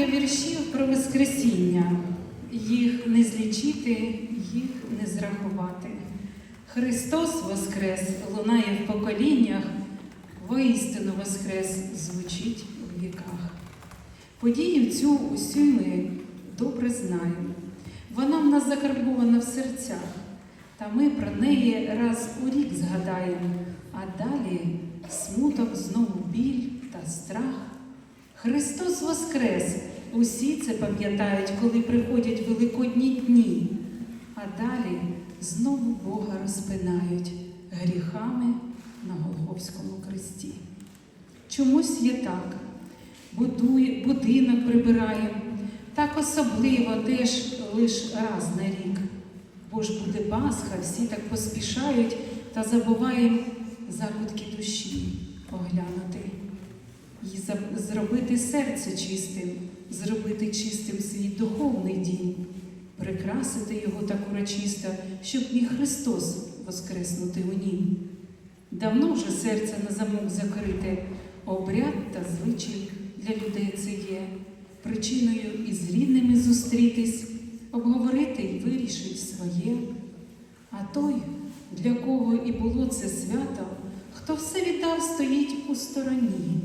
я віршів про Воскресіння. Їх не злічити, їх не зрахувати. Христос Воскрес лунає в поколіннях, воістину Воскрес звучить у віках. Подію цю усю ми добре знаємо. Вона в нас закарбована в серцях, та ми про неї раз у рік згадаємо, а далі смуток, знову біль та страх. Христос Воскрес! Усі це пам'ятають, коли приходять великодні дні, а далі знову Бога розпинають гріхами на Голгофському кресті. Чомусь є так, будує, будинок прибираємо, так особливо теж лиш раз на рік. Бо ж буде Пасха, всі так поспішають та забуваємо закутки душі оглянути і зробити серце чистим, зробити чистим свій духовний дім, прикрасити його так урочисто, щоб міг Христос воскреснути у нім. Давно вже серце на замок закрите, обряд та звичай для людей це є, причиною із рідними зустрітись, обговорити і вирішить своє. А той, для кого і було це свято, хто все віддав, стоїть у стороні.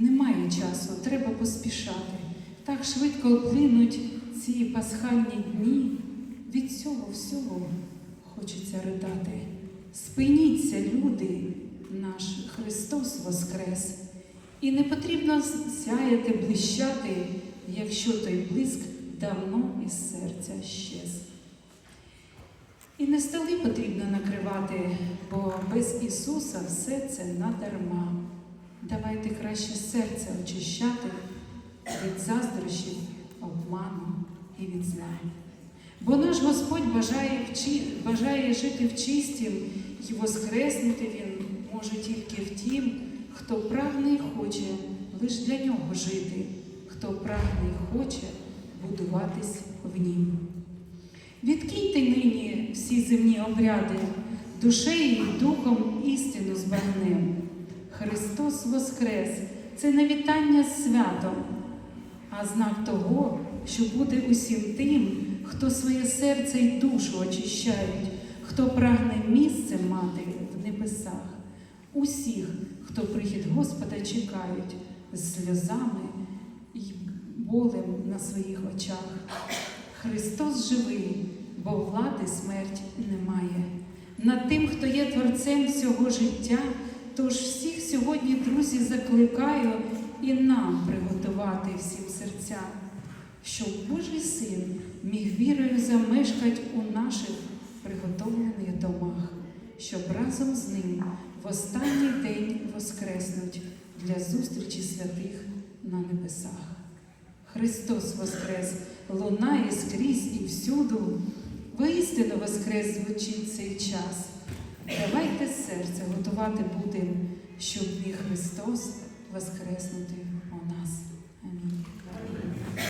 Немає часу, треба поспішати. Так швидко плинуть ці пасхальні дні. Від цього всього хочеться ридати. Спиніться, люди, наш Христос Воскрес. І не потрібно сяяти, блищати, якщо той блиск давно із серця щез. І не столи потрібно накривати, бо без Ісуса все це надарма. Давайте краще серце очищати від заздрощів, обману і від зла. Бо наш Господь бажає, вчи, бажає жити в чистім і воскреснути Він може тільки в тім, хто прагне і хоче лише для нього жити, хто прагне і хоче будуватись в нім. Відкиньте нині всі земні обряди, душею і духом істину збагнем. Христос Воскрес це не вітання з святом, а знак того, що буде усім тим, хто своє серце й душу очищають, хто прагне місце мати в небесах, усіх, хто прихід Господа чекають з сльозами і болем на своїх очах. Христос живий, бо влади смерть немає. Над тим, хто є творцем всього життя, тож всіх сьогодні, друзі, закликаю і нам приготувати всім серця, щоб Божий син міг вірою замешкать у наших приготовлених домах, щоб разом з ним в останній день воскреснуть для зустрічі святих на небесах. Христос Воскрес лунає скрізь і всюду, воістину Воскрес звучить цей час. Давайте серце готувати будемо, щоб міг Христос воскреснути у нас. Амінь.